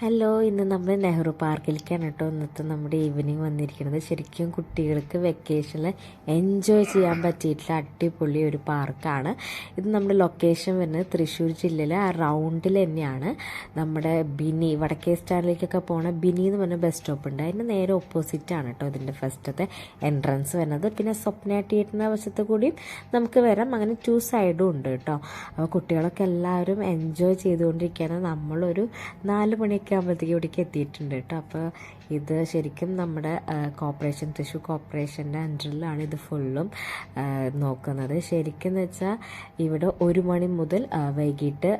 Hello ഇന്ന് നമ്മൾ നെഹ്റു പാർക്കിലേക്കാണ് കേട്ടോ. ഇന്നത്തെ നമ്മുടെ ഈവനിങ് വന്നിരിക്കുന്നത്. ശരിക്കും കുട്ടികൾക്ക് വെക്കേഷനിൽ എൻജോയ് ചെയ്യാൻ പറ്റിയിട്ടുള്ള അടിപൊളി ഒരു പാർക്കാണ്. ഇത് നമ്മുടെ ലൊക്കേഷൻ വരുന്നത് തൃശ്ശൂർ ജില്ലയിലെ ആ റൗണ്ടിൽ തന്നെയാണ്. നമ്മുടെ ബിനി വടക്കേ സ്റ്റാൻഡിലേക്കൊക്കെ പോണ ബിനി എന്ന് പറഞ്ഞ ബസ് സ്റ്റോപ്പ് ഉണ്ട്. അതിന് നേരെ ഓപ്പോസിറ്റ് ആണ് കേട്ടോ ഇതിന്റെ ഫസ്റ്റത്തെ എൻട്രൻസ് വരുന്നത്. പിന്നെ സ്വപ്ന തിയേറ്ററിന്റെ വശത്ത് കൂടിയും നമുക്ക് വരാം. അങ്ങനെ ടു സൈഡും ഉണ്ട് കേട്ടോ. അപ്പോൾ കുട്ടികളൊക്കെ എല്ലാവരും എൻജോയ് ചെയ്തുകൊണ്ടിരിക്കുകയാണ്. നമ്മളൊരു നാല് മണിയൊക്കെ ആകുമ്പോഴത്തേക്ക് ഇവിടേക്ക് എത്തിയിട്ടുണ്ട് കേട്ടോ. അപ്പോൾ ഇത് ശരിക്കും നമ്മുടെ കോർപ്പറേഷൻ തൃശ്ശൂർ കോർപ്പറേഷന്റെ അണ്ടറിലാണ് ഇത് ഫുള്ളും നോക്കുന്നത്. ശരിക്കും എന്ന് വെച്ചാൽ ഇവിടെ ഒരു മണി മുതൽ വൈകിട്ട്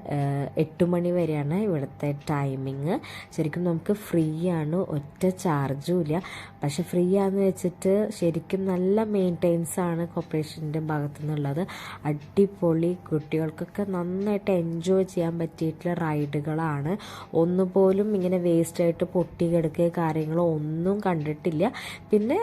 എട്ട് മണി വരെയാണ് ഇവിടുത്തെ ടൈമിങ് ശരിക്കും നമുക്ക് ഫ്രീ ആണ് ഒറ്റ ചാർജും ഇല്ല. പക്ഷെ ഫ്രീ ആണെന്ന് വെച്ചിട്ട് ശരിക്കും നല്ല മെയിന്റെയിൻസ് ആണ് കോർപ്പറേഷന്റെ ഭാഗത്തു നിന്നുള്ളത് അടിപൊളി കുട്ടികൾക്കൊക്കെ നന്നായിട്ട് എൻജോയ് ചെയ്യാൻ പറ്റിയിട്ടുള്ള റൈഡുകളാണ് ഒന്നുപോലും ഇങ്ങനെ വേസ്റ്റായിട്ട് പൊട്ടി കിടക്കുക കാര്യങ്ങളോ ഒന്നും കണ്ടിട്ടില്ല. പിന്നെ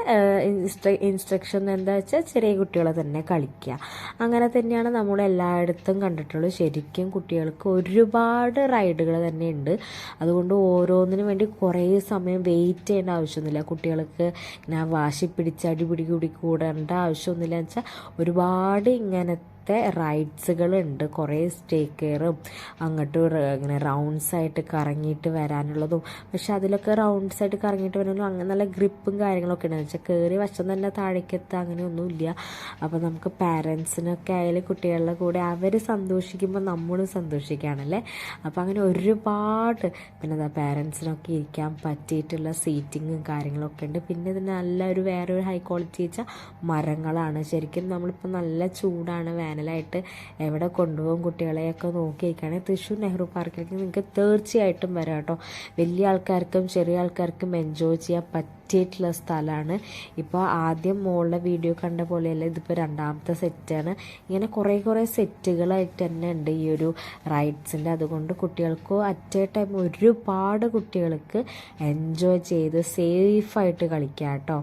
ഇൻസ്ട്രക്ഷൻ എന്താ വെച്ചാൽ ചെറിയ കുട്ടികളെ തന്നെ കളിക്കുക. അങ്ങനെ തന്നെയാണ് നമ്മൾ എല്ലായിടത്തും കണ്ടിട്ടുള്ളത്. ശരിക്കും കുട്ടികൾക്ക് ഒരുപാട് റൈഡുകൾ തന്നെ ഉണ്ട്. അതുകൊണ്ട് ഓരോന്നിനും വേണ്ടി കുറേ സമയം വെയിറ്റ് ചെയ്യേണ്ട ആവശ്യമൊന്നുമില്ല. കുട്ടികൾക്ക് ഞാൻ വാശി പിടിച്ച് അടിപിടി കൂടി കൂടേണ്ട ആവശ്യമൊന്നുമില്ല വെച്ചാൽ ഒരുപാട് ഇങ്ങനത്തെ റൈഡ്സുകളുണ്ട് കുറേ സ്റ്റേ കെയറും അങ്ങോട്ട് ഇങ്ങനെ റൗണ്ട്സ് ആയിട്ട് കറങ്ങിയിട്ട് വരാനുള്ളതും. പക്ഷെ അതിലൊക്കെ റൗണ്ട്സ് ആയിട്ട് കറങ്ങിയിട്ട് വരാനും അങ്ങനെ നല്ല ഗ്രിപ്പും കാര്യങ്ങളൊക്കെ ഉണ്ട് വെച്ചാൽ കയറി വശം തന്നെ താഴേക്ക് എത്തുക അങ്ങനെയൊന്നുമില്ല അപ്പോൾ നമുക്ക് പാരൻസിനൊക്കെ ആയാലും കുട്ടികളുടെ കൂടെ അവർ സന്തോഷിക്കുമ്പോൾ നമ്മളും സന്തോഷിക്കുകയാണല്ലേ? അപ്പോൾ അങ്ങനെ ഒരുപാട് പിന്നെ എന്താ പാരൻസിനൊക്കെ ഇരിക്കാൻ പറ്റിയിട്ടുള്ള സീറ്റിങ്ങും കാര്യങ്ങളൊക്കെ ഉണ്ട്. പിന്നെ ഇതിന് നല്ല ഒരു വേറെ ഒരു ഹൈ ക്വാളിറ്റി വെച്ചാൽ മരങ്ങളാണ്. ശരിക്കും നമ്മളിപ്പോൾ നല്ല ചൂടാണ് വേനലായിട്ട് എവിടെ കൊണ്ടുപോകും കുട്ടികളെയൊക്കെ നോക്കിയിരിക്കുകയാണെങ്കിൽ തൃശ്ശൂർ നെഹ്റു പാർക്കിലേക്ക് നിങ്ങൾക്ക് തീർച്ചയായിട്ടും വരാം കേട്ടോ. വലിയ ആൾക്കാർക്കും ചെറിയ ആൾക്കാർക്കും എൻജോയ് ചെയ്യാൻ പറ്റിയിട്ടുള്ള സ്ഥലമാണ് ഇപ്പോൾ ആദ്യം മുകളിലെ വീഡിയോ കണ്ട പോലെയല്ല ഇതിപ്പോൾ രണ്ടാമത്തെ സെറ്റാണ് ഇങ്ങനെ കുറേ കുറേ സെറ്റുകളായിട്ട് തന്നെ ഉണ്ട് ഈ ഒരു റൈഡ്സിന്റെ അതുകൊണ്ട് കുട്ടികൾക്ക് അറ്റ് എ ടൈം ഒരുപാട് കുട്ടികൾക്ക് എൻജോയ് ചെയ്ത് സേഫായിട്ട് കളിക്കാം കേട്ടോ.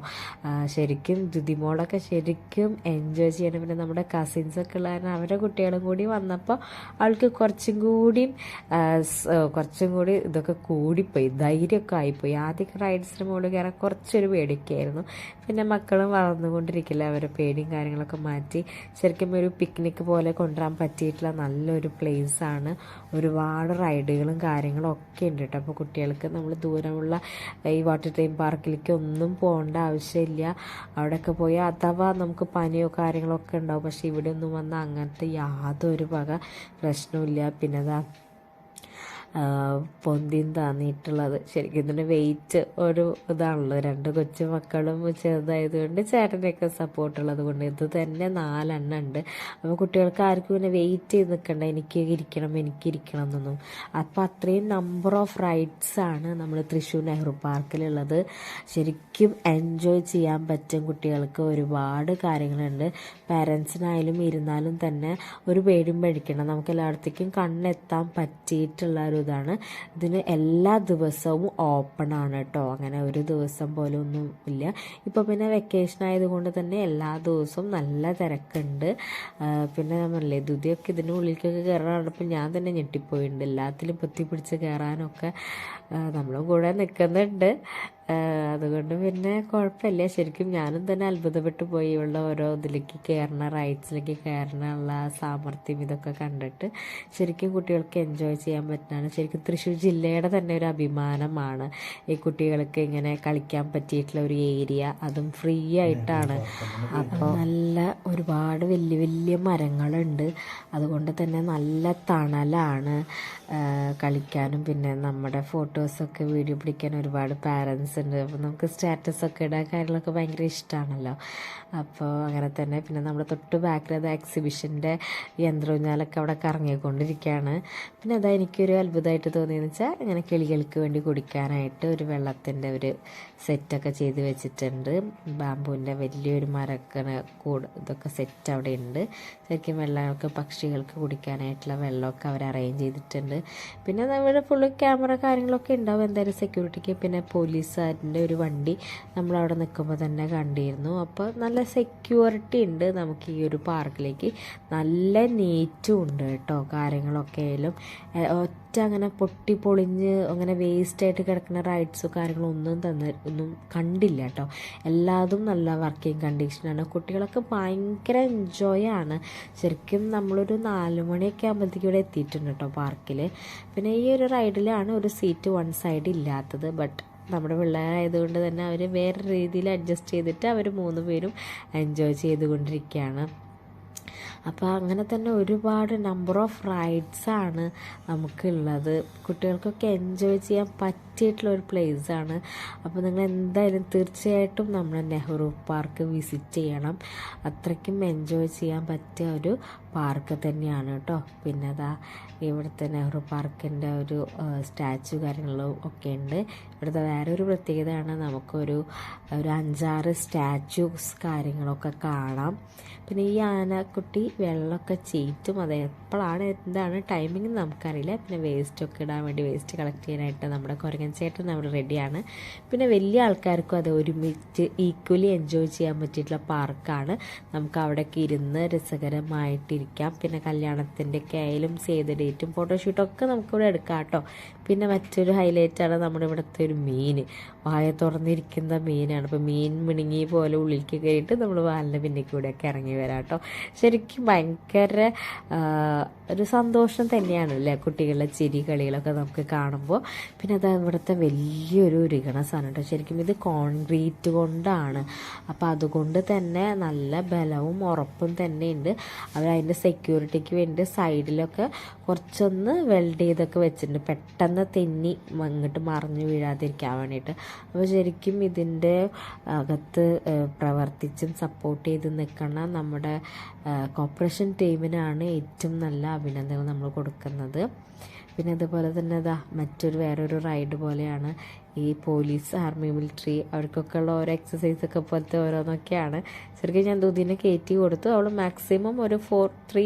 ശരിക്കും ദുതിമോളൊക്കെ ശരിക്കും എൻജോയ് ചെയ്യണം. പിന്നെ നമ്മുടെ കസിൻസൊക്കെ ഉള്ള കാരണം അവരുടെ കുട്ടികളും കൂടി വന്നപ്പോൾ അവൾക്ക് കുറച്ചും കൂടിയും കുറച്ചും കൂടി ഇതൊക്കെ കൂടിപ്പോയി ധൈര്യമൊക്കെ ആയിപ്പോയി. ആദ്യമൊക്കെ റൈഡ്സിന് മുകളിൽ കയറാൻ കുറച്ചൊരു പേടിയൊക്കെയായിരുന്നു. പിന്നെ മക്കളും വളർന്നുകൊണ്ടിരിക്കില്ല അവരെ പേടിയും കാര്യങ്ങളൊക്കെ മാറ്റി. ശരിക്കും ഒരു പിക്നിക് പോലെ കൊണ്ടുവരാൻ പറ്റിയിട്ടുള്ള നല്ലൊരു പ്ലേസാണ് ഒരുപാട് റൈഡുകളും കാര്യങ്ങളും ഒക്കെ ഉണ്ട് കേട്ടോ. അപ്പോൾ കുട്ടികൾക്ക് നമ്മൾ ദൂരമുള്ള ഈ വാട്ടർ ടൈം പാർക്കിലേക്ക് ഒന്നും പോകേണ്ട ആവശ്യമില്ല. അവിടെയൊക്കെ പോയി അഥവാ നമുക്ക് പനിയോ കാര്യങ്ങളൊക്കെ ഉണ്ടാവും. പക്ഷേ ഇവിടെ ഒന്നും വന്നാൽ അങ്ങനത്തെ യാതൊരു വക പ്രശ്നമില്ല പിന്നെ അതാ പൊന്തിയും താന്നിട്ടുള്ളത് ശരിക്കും ഇതിന്റെ വെയിറ്റ് ഒരു ഇതാണല്ലോ. രണ്ട് കൊച്ചു മക്കളും ചെറുതായതുകൊണ്ട് ചേട്ടന്റെയൊക്കെ സപ്പോർട്ട് ഉള്ളത് കൊണ്ട് ഇത് തന്നെ നാലെണ്ണം ഉണ്ട്. അപ്പോൾ കുട്ടികൾക്ക് ആർക്കും ഇങ്ങനെ വെയിറ്റ് ചെയ്ത് നിൽക്കണ്ട എനിക്ക് ഇരിക്കണം എനിക്ക് ഇരിക്കണം എന്നൊന്നും. അപ്പോൾ അത്രയും നമ്പർ ഓഫ് റൈഡ്സ് ആണ് നമ്മൾ തൃശ്ശൂർ നെഹ്റു പാർക്കിലുള്ളത്. ശരിക്കും എൻജോയ് ചെയ്യാൻ പറ്റും കുട്ടികൾക്ക് ഒരുപാട് കാര്യങ്ങളുണ്ട്. പാരൻസിനായാലും ഇരുന്നാലും തന്നെ ഒരു പേടിയും പേടിക്കണം നമുക്ക് എല്ലായിടത്തേക്കും കണ്ണെത്താൻ പറ്റിയിട്ടുള്ള ഒരു ഇതാണ്. ഇതിന് എല്ലാ ദിവസവും ഓപ്പൺ ആണ് കേട്ടോ അങ്ങനെ ഒരു ദിവസം പോലും ഒന്നും ഇല്ല. ഇപ്പോൾ പിന്നെ വെക്കേഷൻ ആയതുകൊണ്ട് തന്നെ എല്ലാ ദിവസവും നല്ല തിരക്കുണ്ട്. പിന്നെ നമ്മളല്ലേ ദുതിയൊക്കെ ഇതിന്റെ ഉള്ളിലേക്കൊക്കെ കയറാനപ്പോൾ ഞാൻ തന്നെ ഞെട്ടിപ്പോയിട്ടുണ്ട്. എല്ലാത്തിലും പൊത്തി പിടിച്ച് കയറാനൊക്കെ നമ്മളും കൂടെ നിൽക്കുന്നുണ്ട് അതുകൊണ്ട് പിന്നെ കുഴപ്പമില്ല. ശരിക്കും ഞാനും തന്നെ അത്ഭുതപ്പെട്ടു പോയി ഉള്ള ഓരോ ഇതിലേക്ക് കയറണ റൈറ്റ്സിലേക്ക് കയറണുള്ള സാമർഥ്യം ഇതൊക്കെ കണ്ടിട്ട് ശരിക്കും കുട്ടികൾക്ക് എൻജോയ് ചെയ്യാൻ പറ്റുന്നതാണ്. ശരിക്കും തൃശ്ശൂർ ജില്ലയുടെ തന്നെ ഒരു അഭിമാനമാണ്. ഈ കുട്ടികൾക്ക് ഇങ്ങനെ കളിക്കാൻ പറ്റിയിട്ടുള്ള ഒരു ഏരിയ അതും ഫ്രീ ആയിട്ടാണ്. അപ്പോൾ നല്ല ഒരുപാട് വലിയ വലിയ മരങ്ങളുണ്ട്. അതുകൊണ്ട് തന്നെ നല്ല തണലാണ്. കളിക്കാനും പിന്നെ നമ്മുടെ ഫോട്ടോസൊക്കെ വീഡിയോ പിടിക്കാൻ ഒരുപാട് പാരൻസ് ഉണ്ട് അപ്പോൾ നമുക്ക് സ്റ്റാറ്റസൊക്കെ ഇടാൻ കാര്യങ്ങളൊക്കെ ഭയങ്കര ഇഷ്ടമാണല്ലോ അപ്പോൾ അങ്ങനെ തന്നെ പിന്നെ നമ്മുടെ തൊട്ട് ബാക്കിൽ അത് എക്സിബിഷന്റെ യന്ത്രൂഞ്ഞാലൊക്കെ അവിടെ കറങ്ങിക്കൊണ്ടിരിക്കുകയാണ്. പിന്നെ അതാ എനിക്കൊരു അത്ഭുതമായിട്ട് തോന്നിയെന്ന് വെച്ചാൽ ഇങ്ങനെ കിളികൾക്ക് വേണ്ടി കുടിക്കാനായിട്ട് ഒരു വെള്ളത്തിന്റെ ഒരു സെറ്റൊക്കെ ചെയ്ത് വെച്ചിട്ടുണ്ട്. ബാമ്പുവിന്റെ വലിയൊരു മരക്കണ കൂട് ഇതൊക്കെ സെറ്റ് അവിടെ ഉണ്ട്. ശരിക്കും വെള്ളങ്ങൾക്ക് പക്ഷികൾക്ക് കുടിക്കാനായിട്ടുള്ള വെള്ളമൊക്കെ അവർ അറേഞ്ച് ചെയ്തിട്ടുണ്ട്. പിന്നെ നമ്മുടെ ഫുള്ള് ക്യാമറ കാര്യങ്ങളൊക്കെ ഉണ്ടാവും. എന്തായാലും സെക്യൂരിറ്റിക്ക് പിന്നെ പോലീസ് സാറിന്റെ ഒരു വണ്ടി നമ്മളവിടെ നിൽക്കുമ്പോൾ തന്നെ കണ്ടിരുന്നു. അപ്പോൾ നല്ല സെക്യൂരിറ്റി ഉണ്ട് നമുക്ക് ഈ ഒരു പാർക്കിലേക്ക്. നല്ല നീറ്റും ഉണ്ട് കേട്ടോ കാര്യങ്ങളൊക്കെ ആയാലും ഒറ്റ അങ്ങനെ പൊട്ടി പൊളിഞ്ഞ് അങ്ങനെ വേസ്റ്റായിട്ട് കിടക്കുന്ന റൈഡ്സോ കാര്യങ്ങളോ ഒന്നും തന്നെ ഒന്നും കണ്ടില്ല കേട്ടോ. എല്ലാതും നല്ല വർക്കിംഗ് കണ്ടീഷനാണ് കുട്ടികളൊക്കെ ഭയങ്കര എൻജോയ് ആണ്. ശരിക്കും നമ്മളൊരു നാല് മണിയൊക്കെ ആകുമ്പോഴത്തേക്കും ഇവിടെ എത്തിയിട്ടുണ്ട് കേട്ടോ പാർക്കിൽ പിന്നെ ഈ ഒരു റൈഡിലാണ് ഒരു സീറ്റ് വൺ സൈഡ് ഇല്ലാത്തത്. ബട്ട് നമ്മുടെ പിള്ളേരായതുകൊണ്ട് തന്നെ അവർ വേറെ രീതിയിൽ അഡ്ജസ്റ്റ് ചെയ്തിട്ട് അവർ മൂന്ന് പേരും എൻജോയ് ചെയ്തുകൊണ്ടിരിക്കുകയാണ്. അപ്പോൾ അങ്ങനെ തന്നെ ഒരുപാട് നമ്പർ ഓഫ് റൈഡ്സാണ് നമുക്കുള്ളത്. കുട്ടികൾക്കൊക്കെ എൻജോയ് ചെയ്യാൻ പറ്റിയിട്ടുള്ള ഒരു പ്ലേസ് ആണ്. അപ്പോൾ നിങ്ങൾ എന്തായാലും തീർച്ചയായിട്ടും നമ്മുടെ നെഹ്റു പാർക്ക് വിസിറ്റ് ചെയ്യണം. അത്രയ്ക്കും എൻജോയ് ചെയ്യാൻ പറ്റിയ ഒരു പാർക്ക് തന്നെയാണ് കേട്ടോ പിന്നെ അതാ ഇവിടുത്തെ നെഹ്റു പാർക്കിന്റെ ഒരു സ്റ്റാച്ചു കാര്യങ്ങളും ഒക്കെ ഉണ്ട്. ഇവിടുത്തെ വേറെ ഒരു പ്രത്യേകതയാണ് നമുക്കൊരു ഒരു അഞ്ചാറ് സ്റ്റാച്യൂസ് കാര്യങ്ങളൊക്കെ കാണാം. പിന്നെ ഈ ആനക്കുട്ടി വെള്ളമൊക്കെ ചീറ്റും അത് എപ്പോഴാണ് എന്താണ് ടൈമിംഗ് നമുക്കറിയില്ല. പിന്നെ വേസ്റ്റ് ഒക്കെ ഇടാൻ വേണ്ടി വേസ്റ്റ് കളക്ട് ചെയ്യാനായിട്ട് നമ്മുടെ കുരങ്ങൻ ചേട്ടൻ അവിടെ റെഡിയാണ് പിന്നെ വലിയ ആൾക്കാർക്കും അത് ഒരുമിച്ച് ഈക്വലി എൻജോയ് ചെയ്യാൻ പറ്റിയിട്ടുള്ള പാർക്കാണ് നമുക്ക് അവിടെയൊക്കെ ഇരുന്ന് രസകരമായിട്ടിരിക്കാം. പിന്നെ കല്യാണത്തിന്റെ ഒക്കെ ആയാലും സേവ് ഡേറ്റും ഫോട്ടോഷൂട്ടൊക്കെ നമുക്കിവിടെ എടുക്കാം കേട്ടോ. പിന്നെ മറ്റൊരു ഹൈലൈറ്റാണ് നമ്മുടെ ഇവിടുത്തെ ഒരു മീൻ. വായ തുറന്നിരിക്കുന്ന മീനാണ്. അപ്പോൾ മീൻ മിണുങ്ങി പോലെ ഉള്ളിലേക്ക് കയറിയിട്ട് നമ്മൾ വാലിന്റെ പിന്നെ കൂടെയൊക്കെ ഇറങ്ങി വരാം കേട്ടോ. ശരിക്കും ഭയങ്കര ഒരു സന്തോഷം തന്നെയാണ് അല്ലേ കുട്ടികളുടെ ചിരി കളികളൊക്കെ നമുക്ക് കാണുമ്പോൾ. പിന്നെ അത് ഇവിടുത്തെ വലിയൊരു സാധനം കേട്ടോ ശരിക്കും ഇത് കോൺക്രീറ്റ് കൊണ്ടാണ്. അപ്പോൾ അതുകൊണ്ട് തന്നെ നല്ല ബലവും ഉറപ്പും തന്നെയുണ്ട് അവർ അതിന്റെ സെക്യൂരിറ്റിക്ക് വേണ്ടി സൈഡിലൊക്കെ കുറച്ചൊന്ന് വെൽഡ് ചെയ്തൊക്കെ വെച്ചിട്ടുണ്ട്. പെട്ടെന്ന് തെന്നി അങ്ങോട്ട് മറിഞ്ഞു വീഴാതിരിക്കാൻ വേണ്ടിയിട്ട് അപ്പോൾ ശരിക്കും ഇതിന്റെ അകത്ത് പ്രവർത്തിച്ചും സപ്പോർട്ട് ചെയ്ത് നിൽക്കണ നമ്മുടെ കോപ്പറേഷൻ ടീമിനാണ് ഏറ്റവും നല്ല അഭിനന്ദനം നമ്മൾ കൊടുക്കുന്നത്. പിന്നെ അതുപോലെ തന്നെ അതാ മറ്റൊരു വേറൊരു റൈഡ് പോലെയാണ് ഈ പോലീസ് ആർമി മിലിറ്ററി അവർക്കൊക്കെ ഉള്ള ഓരോ എക്സസൈസ് ഒക്കെ പോലത്തെ ഓരോന്നൊക്കെയാണ്. ശരിക്കും ഞാൻ ദുദിനെ കയറ്റി കൊടുത്തു. അവൾ മാക്സിമം ഒരു ഫോർ ത്രീ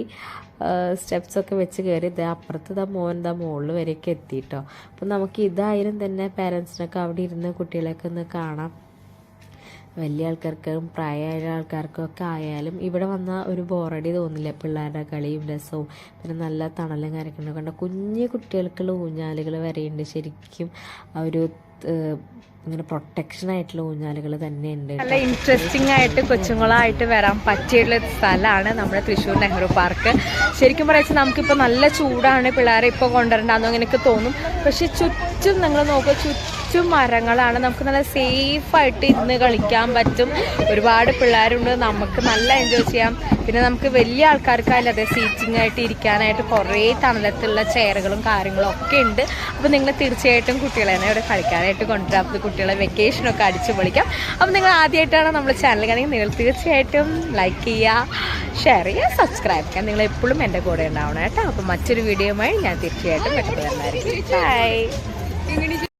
സ്റ്റെപ്സ് ഒക്കെ വെച്ച് കയറി ഇത് അപ്പുറത്ത് ഇതാ മോൻ ഇതാ മുകളിൽ വരെയൊക്കെ എത്തിയിട്ടോ അപ്പം നമുക്ക് ഇതായാലും തന്നെ പാരൻസിനൊക്കെ അവിടെ ഇരുന്ന് കുട്ടികളെയൊക്കെ ഒന്ന് കാണാം. വലിയ ആൾക്കാർക്കും പ്രായമായ ആൾക്കാർക്കും ഒക്കെ ആയാലും ഇവിടെ വന്ന ഒരു ബോറടി തോന്നില്ല പിള്ളേരുടെ കളിയും രസവും. പിന്നെ നല്ല തണലും കാര്യങ്ങളൊക്കെ കണ്ട കുഞ്ഞു കുട്ടികൾക്കുള്ള ഊഞ്ഞാലുകൾ വരെയുണ്ട്. ശരിക്കും ഒരു ഇങ്ങനെ പ്രൊട്ടക്ഷൻ ആയിട്ടുള്ള ഊഞ്ഞാലുകൾ തന്നെയുണ്ട് നല്ല ഇൻട്രസ്റ്റിംഗ് ആയിട്ട് കൊച്ചുങ്ങളായിട്ട് വരാൻ പറ്റിയുള്ള സ്ഥലമാണ് നമ്മുടെ തൃശ്ശൂർ നെഹ്റു പാർക്ക്. ശരിക്കും പറയാച്ചാൽ നമുക്കിപ്പോൾ നല്ല ചൂടാണ് പിള്ളേരെ ഇപ്പോൾ കൊണ്ടുവരേണ്ടതെന്ന് എനിക്ക് തോന്നും. പക്ഷെ ചുറ്റും നിങ്ങൾ നോക്കുക ചുറ്റും മരങ്ങളാണ്. നമുക്ക് നല്ല സേഫായിട്ട് ഇന്ന് കളിക്കാൻ പറ്റും. ഒരുപാട് പിള്ളേരുണ്ട്. നമുക്ക് നല്ല എൻജോയ് ചെയ്യാം. പിന്നെ നമുക്ക് വലിയ ആൾക്കാർക്കായാലും അതെ സീറ്റിംഗ് ആയിട്ട് ഇരിക്കാനായിട്ട് കുറേ തണലത്തുള്ള ചെയറുകളും കാര്യങ്ങളും ഒക്കെ ഉണ്ട്. അപ്പോൾ നിങ്ങൾ തീർച്ചയായിട്ടും കുട്ടികളെ തന്നെ ഇവിടെ കളിക്കാനായിട്ട് കൊണ്ടുവരാം. അപ്പോൾ കുട്ടികളെ വെക്കേഷനൊക്കെ അടിച്ചു പൊളിക്കാം. അപ്പോൾ നിങ്ങൾ ആദ്യമായിട്ടാണ് നമ്മുടെ ചാനൽ കാണെങ്കിൽ നിങ്ങൾ തീർച്ചയായിട്ടും ലൈക്ക് ചെയ്യുക ഷെയർ ചെയ്യുക സബ്സ്ക്രൈബ് ചെയ്യുക. നിങ്ങൾ എപ്പോഴും എന്റെ കൂടെ ഉണ്ടാവണം കേട്ടോ. അപ്പോൾ മറ്റൊരു വീഡിയോയുമായി ഞാൻ തീർച്ചയായിട്ടും വരുന്നതായിരിക്കും ബൈ